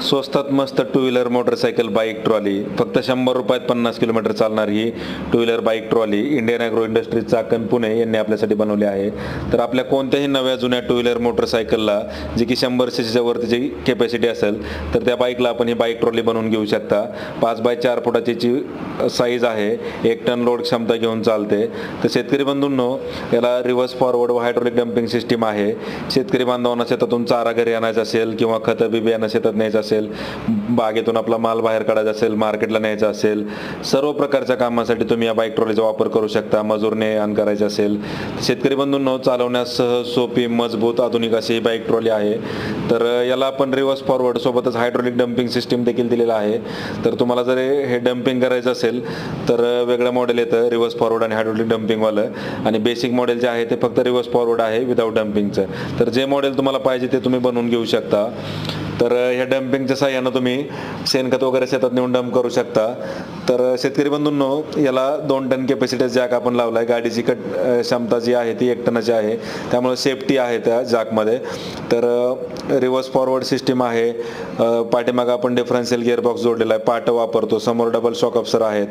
स्वस्तात मस्त two wheeler motorcycle bike trolley फक्त शंभर रुपयात पन्नास किलोमीटर चालणार ही two wheeler bike trolley Indian Agro Industries Chakan Pune यांनी आपल्यासाठी बनवली आहे. तर आपल्या कोणत्याही नव्या जुन्या टू व्हीलर मोटरसायकलला जी की शंभर सीसीच्या वरतीची कॅपॅसिटी असेल तर त्या बाईकला आपण ही बाईक ट्रॉली बनवून घेऊ शकता. पाच बाय चार फुटाची जी साईज आहे एक टन लोड क्षमता घेऊन चालते. तर शेतकरी बंधूंनो याला रिव्हर्स फॉरवर्ड व हायड्रोलिक डम्पिंग सिस्टीम आहे. शेतकरी बांधवांना शेतातून चारा घरी आणायचा असेल किंवा खतं बी शेतात न्यायचं असेल बागेतून आपला माल बाहेर काढायचा असेल मार्केटला न्यायचा असेल सर्व प्रकारच्या कामासाठी तुम्ही या बाईक ट्रॉलीचा वापर करू शकता मजूरने आण करायचे असेल. शेतकरी बंधूंनो चालवण्यास सहज सोपी मजबूत आधुनिक अशी ही बाईक ट्रॉली आहे. तर याला आपण रिव्हर्स फॉरवर्ड सोबतच हायड्रोलिक डम्पिंग सिस्टीम देखील दिलेला आहे. तर तुम्हाला जर हे डम्पिंग करायचं असेल तर वेगळं मॉडेल येतं रिव्हर्स फॉरवर्ड आणि हायड्रोलिक डम्पिंगवालं आणि बेसिक मॉडेल जे आहे ते फक्त रिव्हर्स फॉरवर्ड आहे विदाऊट डम्पिंगचं तर जे मॉडेल तुम्हाला पाहिजे ते तुम्ही बनवून घेऊ शकता. तर ह्या डम्पिंगच्या साह्यानं तुम्ही शेणखत वगैरे शेतात नेऊन डंप करू शकता. तर शेतकरी बंधूंनो याला दोन टन कॅपॅसिटी जॅक आपण लावलाय. गाडीची कट क्षमता जी आहे ती एक टनाची आहे. त्यामुळे सेफ्टी आहे त्या जॅकमध्ये तर रिव्हर्स फॉरवर्ड सिस्टीम आहे. पाठीमागं आपण डिफरन्शियल गिअरबॉक्स जोडलेला आहे. पाट वापरतो. समोर डबल शॉक अप्सर आहेत.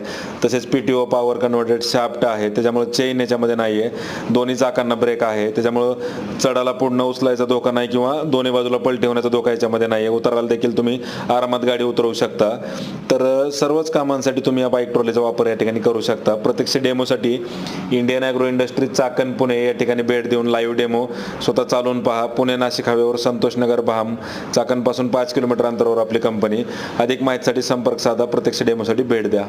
तसेच P T O power converted shaft आहे. त्याच्यामुळे चेन याच्यामध्ये नाही आहे दोन्ही चाकांना ब्रेक आहे. त्याच्यामुळं चढाला पूर्ण उचलायचा धोका नाही किंवा दोन्ही बाजूला पलटी होण्याचा धोका याच्यामध्ये नाही आहे उतरायला देखील तुम्ही. आरामात गाडी उतरवू शकता. तर सर्वच कामांसाठी तुम्ही या बाईक ट्रॉलीचा वापर या ठिकाणी करू शकता. प्रत्यक्ष डेमोसाठी Indian agro industries Chakan Pune या ठिकाणी भेट देऊन लाईव्ह डेमो स्वतः चालवून पहा. पुणे नाशिक हवेवर संतोषनगर भाम चाकणपासून पाच किलोमीटर अंतरावर आपली कंपनी अधिक माहितीसाठी संपर्क साधा. प्रत्यक्ष डेमोसाठी भेट द्या.